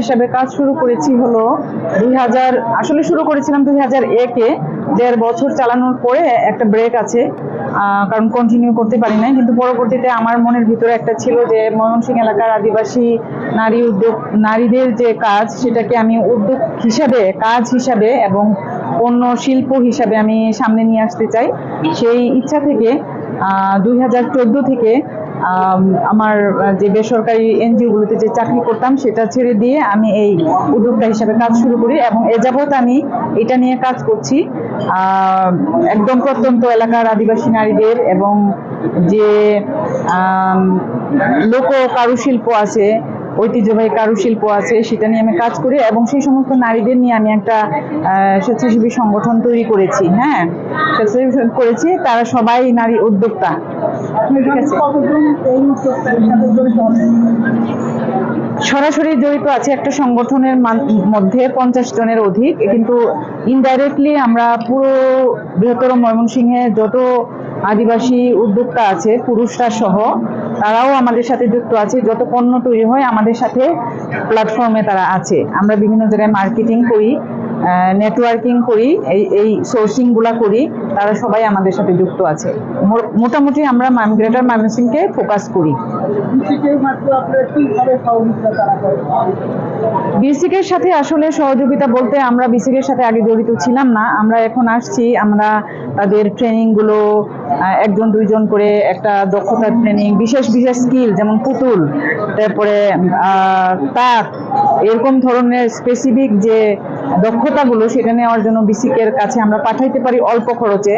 হিসাবে কাজ শুরু করেছি হলো দুই হাজার, আসলে শুরু করেছিলাম দুই হাজার একে দেড় বছর চালানোর পরে একটা ব্রেক আছে কারণ কন্টিনিউ করতে পারি নাই। কিন্তু পরবর্তীতে আমার মনের ভিতরে একটা ছিল যে ময়মনসিং এলাকার আদিবাসী নারী উদ্যোগ, নারীদের যে কাজ, সেটাকে আমি উদ্যোগ হিসাবে, কাজ হিসাবে এবং অন্য শিল্প হিসাবে আমি সামনে নিয়ে আসতে চাই। সেই ইচ্ছা থেকে দুই হাজার চোদ্দ থেকে আমার যে বেসরকারি এনজিওগুলোতে যে চাকরি করতাম, সেটা ছেড়ে দিয়ে আমি এই উদ্যোক্তা হিসাবে কাজ শুরু করি এবং এ যাবৎ আমি এটা নিয়ে কাজ করছি। একদম প্রত্যন্ত এলাকার আদিবাসী নারীদের এবং যে লোক কারুশিল্প আছে ঐতিহ্যবাহী কারুশিল্প আছে, সেটা নিয়ে আমি কাজ করি এবং সেই সমস্ত নারীদের নিয়ে আমি একটা স্বেচ্ছাসেবী সংগঠন তৈরি করেছি হ্যাঁ? স্বেচ্ছাসেবী করেছি, তারা সবাই নারী উদ্যোক্তা। সরাসরি জড়িত আছে একটা সংগঠনের মধ্যে পঞ্চাশ জনের অধিক, কিন্তু ইনডাইরেক্টলি আমরা পুরো বৃহত্তর ময়মনসিংহে যত আদিবাসী উদ্যোক্তা আছে, পুরুষরা সহ তারাও আমাদের সাথে যুক্ত আছে। যত পণ্য তৈরি হয়, আমাদের সাথে প্ল্যাটফর্মে তারা আছে। আমরা বিভিন্ন জায়গায় মার্কেটিং করি। নেটওয়ার্কিং করি, এই এই সোর্সিংগুলা করি, তারা সবাই আমাদের সাথে যুক্ত আছে। মোটামুটি আমরা গ্রেটার ময়মনসিংহকে ফোকাস করি। বিসিকের সাথে আসলে সহযোগিতা বলতে আমরা বিসিকের সাথে আগে জড়িত ছিলাম না। আমরা এখন আসছি, আমরা তাদের ট্রেনিংগুলো একজন দুইজন করে একটা দক্ষতার ট্রেনিং বিশেষ বিশেষ স্কিল যেমন পুতুল, তারপরে তাক এরকম ধরনের স্পেসিফিক যে দক্ষতাগুলো সেটা নেওয়ার জন্য বিসিকের কাছে আমরা পাঠাইতে পারি অল্প খরচে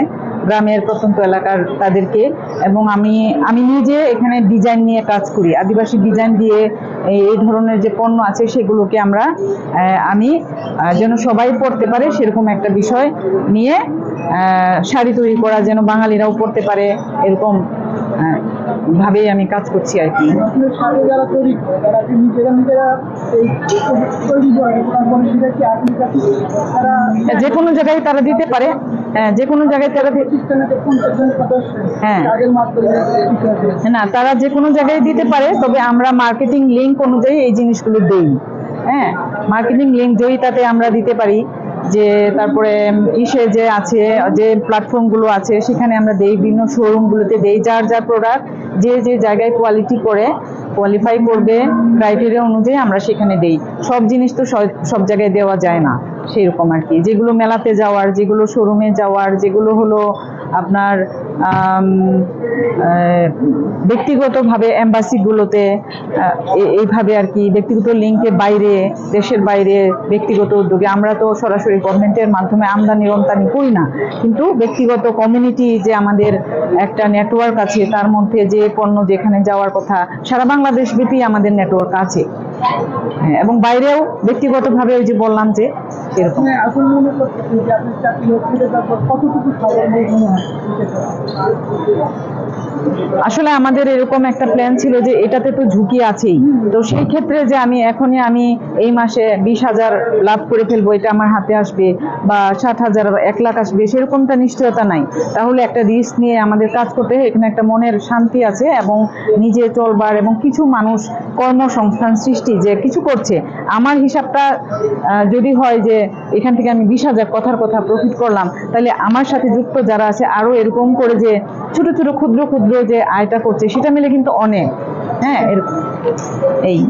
গ্রামের প্রত্যন্ত এলাকার তাদেরকে। এবং আমি আমি নিজে এখানে ডিজাইন নিয়ে কাজ করি। আদিবাসী ডিজাইন দিয়ে এই ধরনের যে পণ্য আছে সেগুলোকে আমরা আমি যেন সবাই পড়তে পারে সেরকম একটা বিষয় নিয়ে শাড়ি তৈরি করা যেন বাঙালিরাও পড়তে পারে এরকম ভাবেই আমি কাজ করছি আর কি। যে কোনো জায়গায় তারা দিতে পারে। হ্যাঁ যে কোনো জায়গায় তারা হ্যাঁ। না তারা যে কোনো জায়গায় দিতে পারে তবে আমরা মার্কেটিং লিংক অনুযায়ী এই জিনিসগুলো দেই। হ্যাঁ মার্কেটিং লিঙ্ক লিংক জয়িতাতে আমরা দিতে পারি যে তারপরে ইসে যে আছে, যে প্ল্যাটফর্মগুলো আছে, সেখানে আমরা দেই বিভিন্ন শোরুমগুলোতে দেই। যার যার প্রোডাক্ট যে যে জায়গায় কোয়ালিটি করে কোয়ালিফাই করবে ক্রাইটেরিয়া অনুযায়ী আমরা সেখানে দেই। সব জিনিস তো সব- জায়গায় দেওয়া যায় না সেইরকম আর কি। যেগুলো মেলাতে যাওয়ার, যেগুলো শোরুমে যাওয়ার, যেগুলো হলো আপনার ব্যক্তিগতভাবে এম্বাসিগুলোতে এ- এইভাবে আর কি ব্যক্তিগত লিঙ্কের বাইরে দেশের বাইরে ব্যক্তিগত উদ্যোগে। আমরা তো সরাসরি গভর্নমেন্টের মাধ্যমে আমদানি রপ্তানি করি না কিন্তু ব্যক্তিগত কমিউনিটি যে আমাদের একটা নেটওয়ার্ক আছে তার মধ্যে যে পণ্য যেখানে যাওয়ার কথা সারা বাংলাদেশ ব্যাপী আমাদের নেটওয়ার্ক আছে। হ্যাঁ, এবং বাইরেও ব্যক্তিগতভাবে ওই যে বললাম যে এরকম। আপনি মনে করতেছেন যে আপনার চাকরি হচ্ছে তারপর কতটুকু খবর মনে হয়? আসলে আমাদের এরকম একটা প্ল্যান ছিল যে এটাতে তো ঝুঁকি আছেই। তো সেই ক্ষেত্রে যে আমি এখনই আমি এই মাসে বিশ হাজার লাভ করে ফেলব এটা আমার হাতে আসবে বা ষাট হাজার এক লাখ আসবে সেরকমটা নিশ্চয়তা নাই। তাহলে একটা রিস্ক নিয়ে আমাদের কাজ করতে এখানে একটা মনের শান্তি আছে এবং নিজে চলবার এবং কিছু মানুষ কর্মসংস্থান সৃষ্টি যে কিছু করছে। আমার হিসাবটা যদি হয় যে এখান থেকে আমি বিশ হাজার কথার কথা প্রফিট করলাম। তাহলে আমার সাথে যুক্ত যারা আছে আরও এরকম করে যে ছোট ছোট, ক্ষুদ্র ক্ষুদ্র যে আয়টা করছে, সেটা মিলে কিন্তু অনেক। হ্যাঁ এরকম। এই।